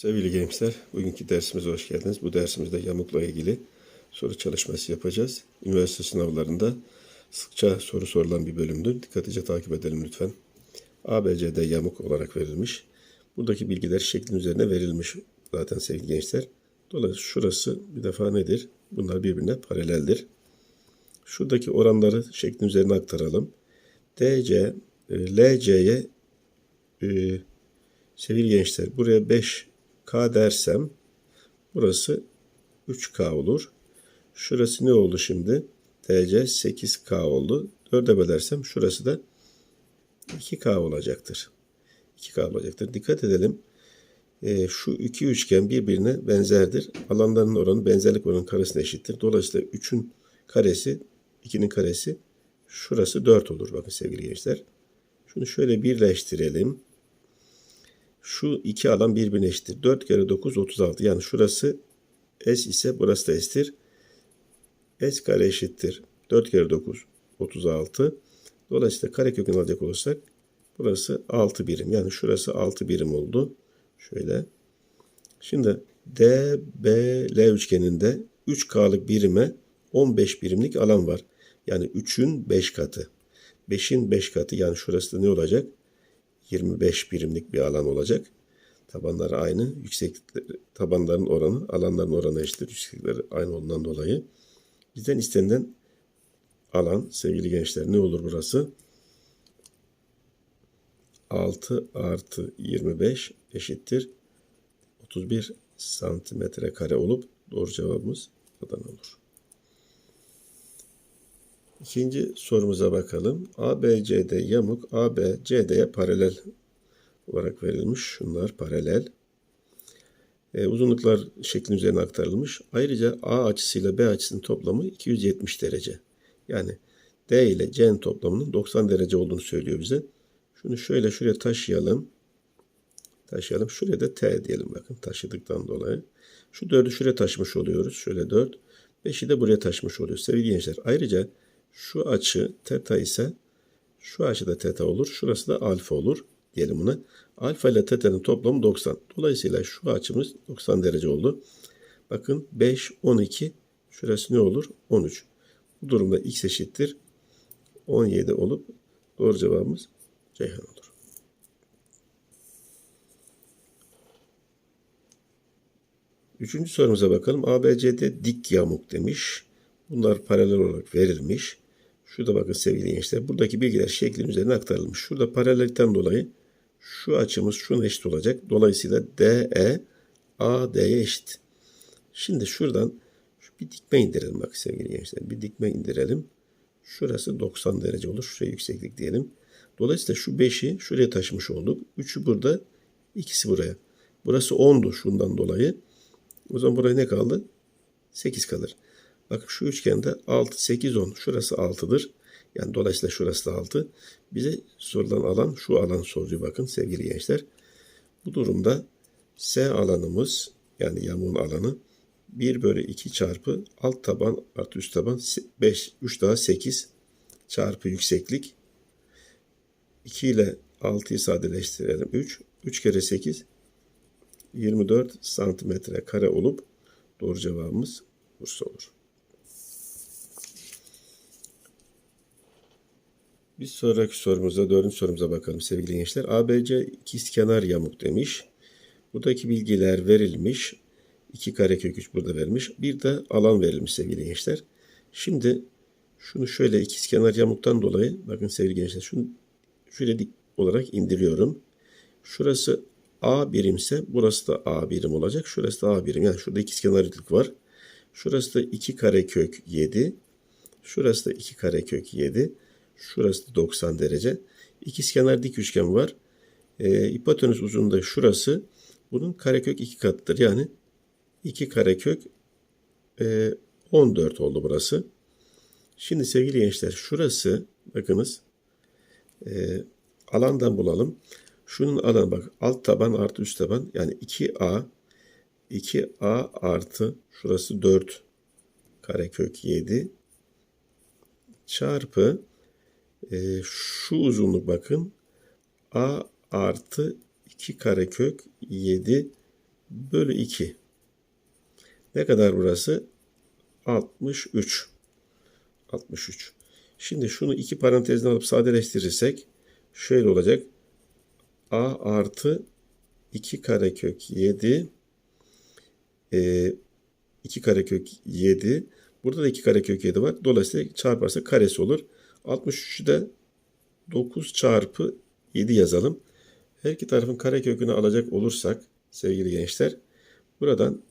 Sevgili gençler, bugünkü dersimize hoş geldiniz. Bu dersimizde yamukla ilgili soru çalışması yapacağız. Üniversite sınavlarında sıkça soru sorulan bir bölümdür. Dikkatlice takip edelim lütfen. ABCD yamuk olarak verilmiş. Buradaki bilgiler şeklin üzerine verilmiş zaten sevgili gençler. Dolayısıyla şurası bir defa nedir? Bunlar birbirine paraleldir. Şuradaki oranları şeklin üzerine aktaralım. DC, e, LC'ye e, sevgili gençler buraya 5K dersem burası 3K olur. Şurası ne oldu şimdi? DC 8K oldu. 4'e bölersem şurası da 2K olacaktır. 2K olacaktır. Dikkat edelim. E, şu iki üçgen birbirine benzerdir. Alanlarının oranı benzerlik oranının karesine eşittir. Dolayısıyla 3'ün karesi 2'nin karesi şurası 4 olur. Bakın sevgili gençler. Şunu şöyle birleştirelim. Şu iki alan birbirine eşittir. 4 kere 9 36. Yani şurası S ise burası da S'tir. S kare eşittir. 4 kere 9 36. Dolayısıyla karekökünü alacak olursak burası 6 birim. Yani şurası 6 birim oldu. Şöyle. Şimdi DBL üçgeninde 3K'lık birime 15 birimlik alan var. Yani 3'ün 5 katı. 5'in 5 katı yani şurası da ne olacak? 25 birimlik bir alan olacak. Tabanları aynı. Yükseklikleri, tabanların oranı, alanların oranı eşittir. Yükseklikleri aynı olduğundan dolayı. Bizden istenilen alan sevgili gençler ne olur burası? 6 artı 25 eşittir. 31 santimetre kare olup doğru cevabımız Adana olur. İkinci sorumuza bakalım. ABCD yamuk ABCD'ye paralel olarak verilmiş. Şunlar paralel. E, uzunluklar şeklin üzerine aktarılmış. Ayrıca A açısıyla B açısının toplamı 270 derece. Yani D ile C'nin toplamının 90 derece olduğunu söylüyor bize. Şunu şöyle şuraya taşıyalım. Taşıyalım. Şuraya da T diyelim bakın taşıdıktan dolayı. Şu 4'ü şuraya taşımış oluyoruz. Şöyle 4. 5'i de buraya taşımış oluyoruz. Sevgili gençler ayrıca şu açı teta ise şu açı da teta olur. Şurası da alfa olur diyelim buna. Alfa ile teta'nın toplamı 90. Dolayısıyla şu açımız 90 derece oldu. Bakın 5, 12. Şurası ne olur? 13. Bu durumda x eşittir. 17 olup doğru cevabımız Ceyhan olur. Üçüncü sorumuza bakalım. ABCD dik yamuk demiş. Bunlar paralel olarak verilmiş. Şurada bakın sevgili gençler. Buradaki bilgiler şeklin üzerine aktarılmış. Şurada paralellikten dolayı şu açımız şuna eşit olacak. Dolayısıyla DE AD'ye eşit. Şimdi şuradan şu bir dikme indirelim bak sevgili gençler. Bir dikme indirelim. Şurası 90 derece olur. Şuraya yükseklik diyelim. Dolayısıyla şu 5'i şuraya taşımış olduk. 3'ü burada, ikisi buraya. Burası 10'du şundan dolayı. O zaman buraya ne kaldı? 8 kalır. Bakın şu üçgende 6, 8, 10. Şurası 6'dır. Yani dolayısıyla şurası da 6. Bize sorulan alan şu alan soruyor bakın sevgili gençler. Bu durumda S alanımız yani yamuğun alanı 1 bölü 2 çarpı alt taban artı üst taban 5, 3 daha 8 çarpı yükseklik 2 ile 6'yı sadeleştirelim. 3. 3 kere 8 24 santimetre kare olup doğru cevabımız Bursa olur. Bir sonraki sorumuza, dördüncü sorumuza bakalım sevgili gençler. ABC ikizkenar yamuk demiş. Buradaki bilgiler verilmiş. 2 karekök 3 burada verilmiş. Bir de alan verilmiş sevgili gençler. Şimdi şunu şöyle ikizkenar yamuktan dolayı bakın sevgili gençler şunu şöyle dik olarak indiriyorum. Şurası A birimse burası da A birim olacak. Şurası da A birim. Yani şurada ikizkenarlık var. Şurası da 2 karekök 7. Şurası da 2 karekök 7. Şurası da 90 derece. İkizkenar dik üçgen var. Ee, hipotenüs uzunluğu şurası. Bunun karekök 2 katıdır. Yani 2 karekök e, 14 oldu burası. Şimdi sevgili gençler şurası bakınız e, alandan bulalım. Şunun alanı bak alt taban artı üst taban yani 2A 2A artı şurası 4 karekök 7 çarpı e, şu uzunluk bakın A artı 2 karekök 7 bölü 2. Ne kadar burası? 63. 63. Şimdi şunu iki parantezden alıp sadeleştirirsek şöyle olacak. A artı 2 karekök 7 e, 2 karekök 7 burada da 2 karekök 7 var. Dolayısıyla çarparsa karesi olur. 63'ü de 9 çarpı 7 yazalım. Her iki tarafın karekökünü alacak olursak sevgili gençler buradan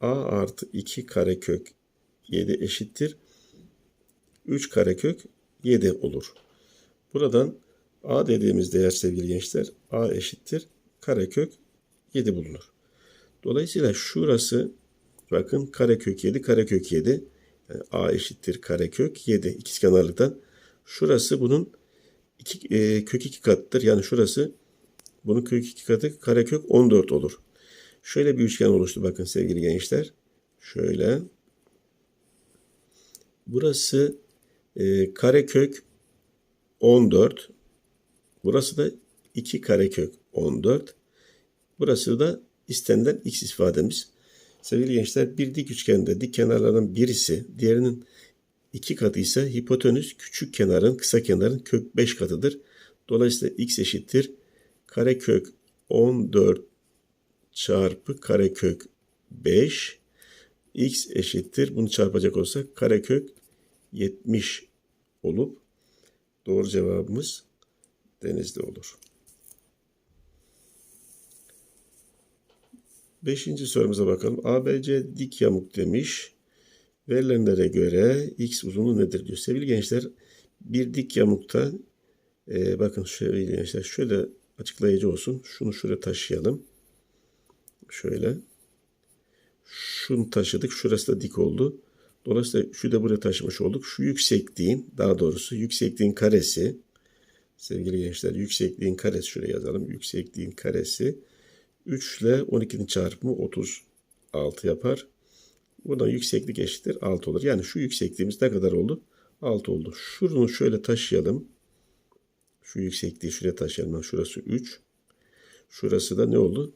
a artı 2 karekök 7 eşittir 3 karekök 7 olur. Buradan a dediğimiz değer sevgili gençler a eşittir karekök 7 bulunur. Dolayısıyla şurası bakın karekök 7 karekök 7 yani a eşittir karekök 7 ikizkenarlıktan. Şurası bunun iki, e, kök 2 katıdır. Yani şurası bunun kök 2 katı karekök 14 olur. Şöyle bir üçgen oluştu bakın sevgili gençler. Şöyle. Burası e, karekök 14. Burası da 2 karekök 14. Burası da istenilen x ifademiz. Sevgili gençler bir dik üçgende dik kenarların birisi diğerinin iki katı ise hipotenüs küçük kenarın kısa kenarın kök 5 katıdır. Dolayısıyla x eşittir karekök 14 çarpı karekök 5 x eşittir bunu çarpacak olsak karekök 70 olup doğru cevabımız denizli olur. Beşinci sorumuza bakalım. ABC dik yamuk demiş. Verilenlere göre x uzunluğu nedir diyor. Sevgili gençler bir dik yamukta e, bakın şöyle gençler şöyle açıklayıcı olsun. Şunu şuraya taşıyalım. Şöyle. Şunu taşıdık. Şurası da dik oldu. Dolayısıyla şu da buraya taşımış olduk. Şu yüksekliğin daha doğrusu yüksekliğin karesi sevgili gençler yüksekliğin karesi şuraya yazalım. Yüksekliğin karesi 3 ile 12'nin çarpımı 36 yapar. Buradan yükseklik eşittir 6 olur. Yani şu yüksekliğimiz ne kadar oldu? 6 oldu. Şunu şöyle taşıyalım. Şu yüksekliği şuraya taşıyalım. Şurası 3. Şurası da ne oldu?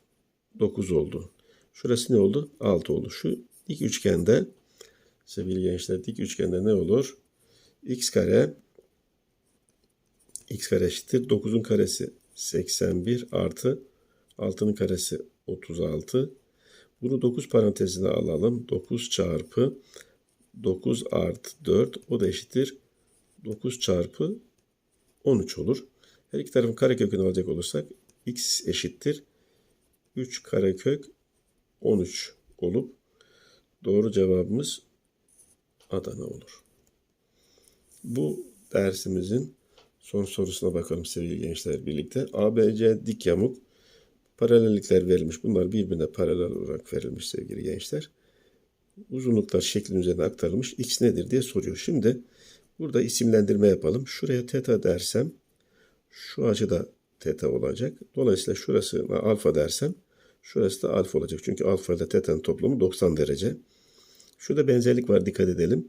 9 oldu. Şurası ne oldu? 6 oldu. Şu dik üçgende sevgili gençler dik üçgende ne olur? x kare x kare eşittir. 9'un karesi 81 artı 6'nın karesi 36. Bunu 9 parantezine alalım. 9 çarpı 9 artı 4 o da eşittir. 9 çarpı 13 olur. Her iki tarafın karekökünü alacak olursak x eşittir. 3 karekök 13 olup doğru cevabımız Adana olur. Bu dersimizin son sorusuna bakalım sevgili gençler birlikte. ABC dik yamuk paralellikler verilmiş. Bunlar birbirine paralel olarak verilmiş sevgili gençler. Uzunluklar şeklin üzerine aktarılmış. X nedir diye soruyor. Şimdi burada isimlendirme yapalım. Şuraya teta dersem şu açıda teta olacak. Dolayısıyla şurasına alfa dersem şurası da alfa olacak. Çünkü alfa ile teta'nın toplamı 90 derece. Şurada benzerlik var dikkat edelim.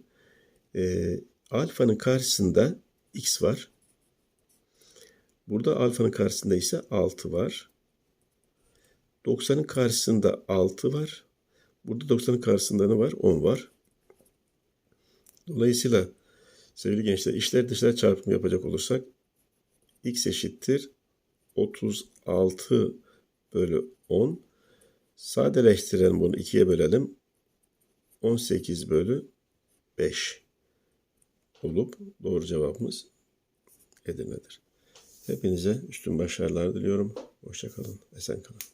Ee, alfanın karşısında x var. Burada alfanın karşısında ise 6 var. 90'ın karşısında 6 var. Burada 90'ın karşısında ne var? 10 var. Dolayısıyla sevgili gençler işler dışlar çarpımı yapacak olursak x eşittir 36 bölü 10. Sadeleştirelim bunu 2'ye bölelim. 18 bölü 5 olup doğru cevabımız Edirne'dir. Hepinize üstün başarılar diliyorum. Hoşçakalın, esen kalın.